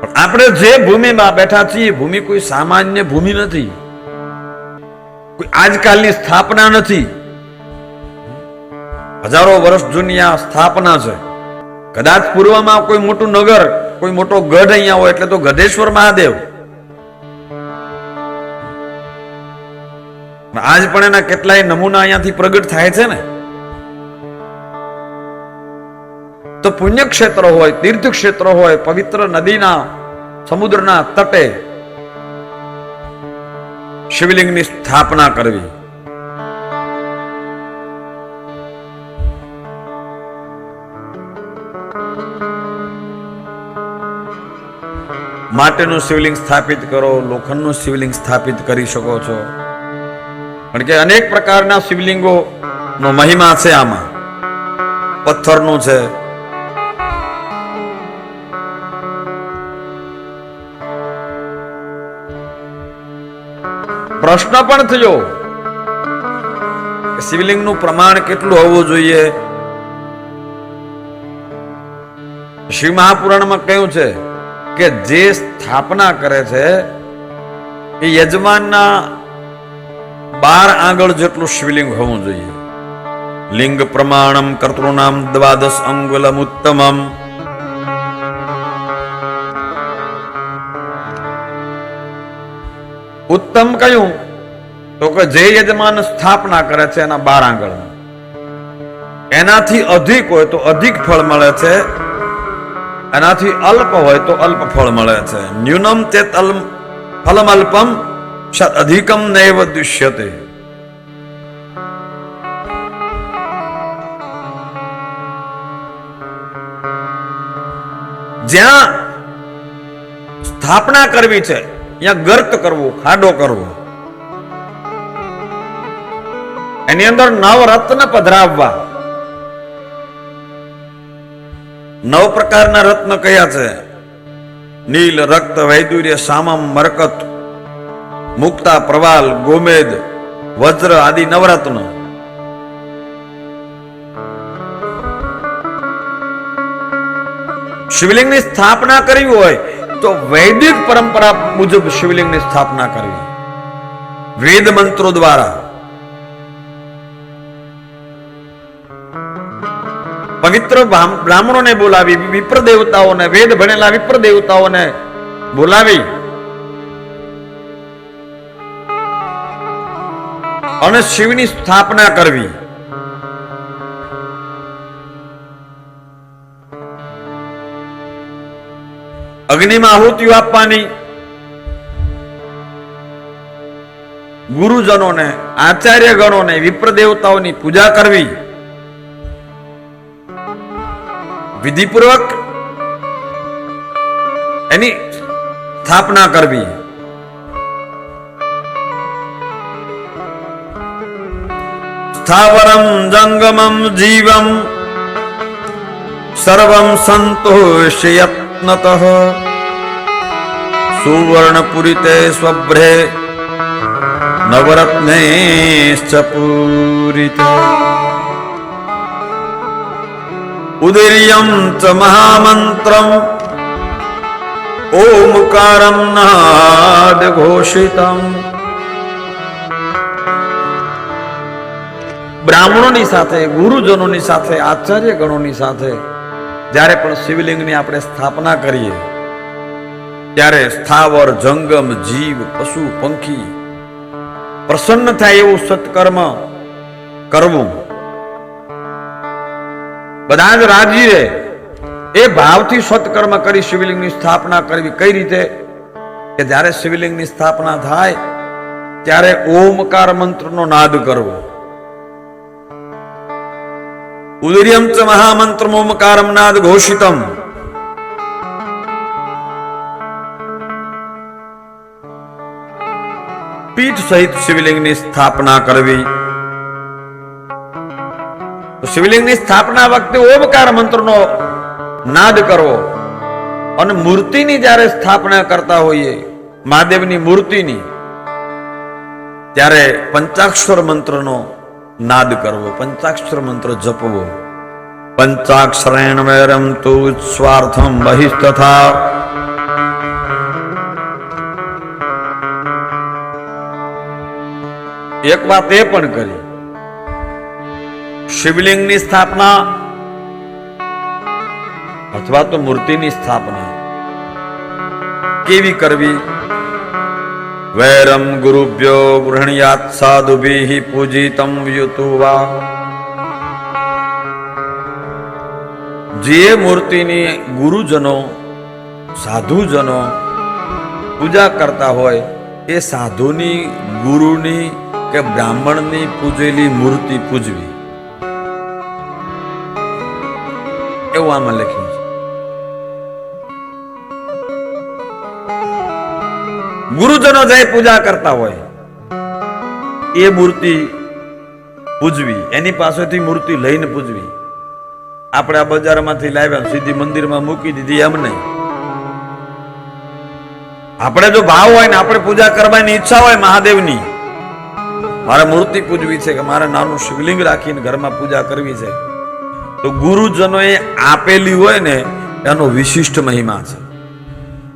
પણ આપણે જે ભૂમિમાં બેઠા છીએ ભૂમિ કોઈ સામાન્ય ભૂમિ નથી. કોઈ આજકાલની સ્થાપના નથી. હજારો વર્ષ જૂની આ સ્થાપના છે. કદાચ પૂર્વમાં કોઈ મોટું નગર, કોઈ મોટો ગઢ અહીંયા હોય, એટલે તો ગઢેશ્વર મહાદેવ. આજ પણ એના કેટલાય નમૂના અહીંયાથી પ્રગટ થાય છે ને? તો પુણ્યક્ષેત્ર હોય તીર્થ ક્ષેત્ર હોય, પવિત્ર નદીના, સમુદ્રના તટે શિવલિંગની સ્થાપના કરવી. માટેનું શિવલિંગ સ્થાપિત કરો, લોખંડનું શિવલિંગ સ્થાપિત કરી શકો છો. કારણ કે અનેક પ્રકારના શિવલિંગો નો મહિમા છે આમાં. પથ્થરનું છે પ્રશ્ન પણ થયો. શિવલિંગનું પ્રમાણ કેટલું હોવું જોઈએ? શિવ મહાપુરાણમાં કહ્યું છે કે જે સ્થાપના કરે છે, એ યજમાનના બાર આંગળ જેટલું શિવલિંગ હોવું જોઈએ. લિંગ પ્રમાણમ, કર્તૃનામ, દ્વાદશ અંગુલમ ઉત્તમમ. ઉત્તમ કયું? તો કે જે યજમાન સ્થાપના કરે છે એના બાર આંગળ એનાથી અધિક હોય તો અધિક ફળ મળે છે. એનાથી અલ્પ હોય તો અલ્પ ફળ મળે છે. ન્યૂનમ તે ફલમ અલ્પમ અધિકમ નૈવ દૃશ્યતે જ્યાં સ્થાપના કરવી છે ત્યાં ગર્ત કરવો, ખાડો કરવો. એની અંદર નવ રત્ન પધરાવવા. નવ પ્રકારના રત્ન કયા છે? નીલ, રક્ત, વૈદુર્ય, સામમ, મરકત, મુક્તા, પ્રવાલ, ગોમેદ, વજ્ર આદિ નવરત્ન. શિવલિંગની સ્થાપના કરવી હોય તો વૈદિક પરંપરા મુજબ શિવલિંગની સ્થાપના કરવી. વેદ મંત્રો દ્વારા. પવિત્ર બ્રાહ્મ- બ્રાહ્મણોને બોલાવી વિપ્ર દેવતાઓને વેદ ભણેલા વિપ્ર દેવતાઓને બોલાવી. અને શિવની સ્થાપના કરવી. અગ્નિમાં આહુતિઓ આપવાની. ગુરુજનોને આચાર્ય ગણોને વિપ્ર દેવતાઓની પૂજા કરવી. વિધિપૂર્વક એની સ્થાપના કરવી. સ્થાવરમ જંગમમ જીવમ. સર્વમ સંતોષયત્નત સુવર્ણપુરિતે સ્વભ્રે નવરત્નૈશ્ચ પૂરિતે ઉદીર્યમ ચ મહામંત્રમ ઓમકારમ નાદ ઘોષિતમ બ્રાહ્મણોની સાથે ગુરુજનોની સાથે આચાર્ય ગણોની સાથે જ્યારે પણ શિવલિંગની આપણે સ્થાપના કરીએ, ત્યારે સ્થાવર, જંગમ, જીવ, પશુ, પંખી પ્રસન્ન થાય એવું સત્કર્મ કરવું. બધા જ રાજી રહે એ ભાવથી સત્કર્મ કરી શિવલિંગની સ્થાપના કરવી. કઈ રીતે? કે જ્યારે શિવલિંગની સ્થાપના થાય, ત્યારે ઓમકાર મંત્રનો નાદ કરવો. ઉદર્યમ ચ મહામંત્રમ ઓમકારમ નાદ ઘોષિતમ પીઠ સહિત શિવલિંગની સ્થાપના કરવી શિવલિંગની સ્થાપના વખતે ઓમકાર મંત્રનો નાદ કરવો અને મૂર્તિની જ્યારે સ્થાપના કરતા હોઈએ મહાદેવની મૂર્તિની ત્યારે પંચાક્ષર મંત્રનો नाद करवो, पंचाक्षर मंत्र जपवो। पंचाक्षर वैरम तो स्वार्थम बहिस्तथा। एक बात करी शिवलिंग की स्थापना अथवा तो मूर्ति की स्थापना, केवी करवी? ગુરુભ્યો ગૃહણ્યાત સાધુભિઃ પૂજિતમ યુતુ વા જે મૂર્તિની ગુરુજનો સાધુજનો પૂજા કરતા હોય એ સાધુની ગુરુની કે બ્રાહ્મણની પૂજેલી મૂર્તિ પૂજવી એવું આમાં લખ્યું છે ગુરુજનો જે પૂજા કરતા હોય, એ મૂર્તિ પૂજવી, એની પાસેથી મૂર્તિ લઈને પૂજવી. આપણે આ બજારમાંથી લાવ્યા, સીધી મંદિરમાં મૂકી દીધી એમ નહીં આપણે જો ભાવ હોય ને, આપણે પૂજા કરવાની ઈચ્છા હોય મહાદેવની. મારે મૂર્તિ પૂજવી છે કે મારે નાનું શિવલિંગ રાખીને ઘરમાં પૂજા કરવી છે. તો ગુરુજનોએ આપેલી હોય ને, એનો વિશિષ્ટ મહિમા છે.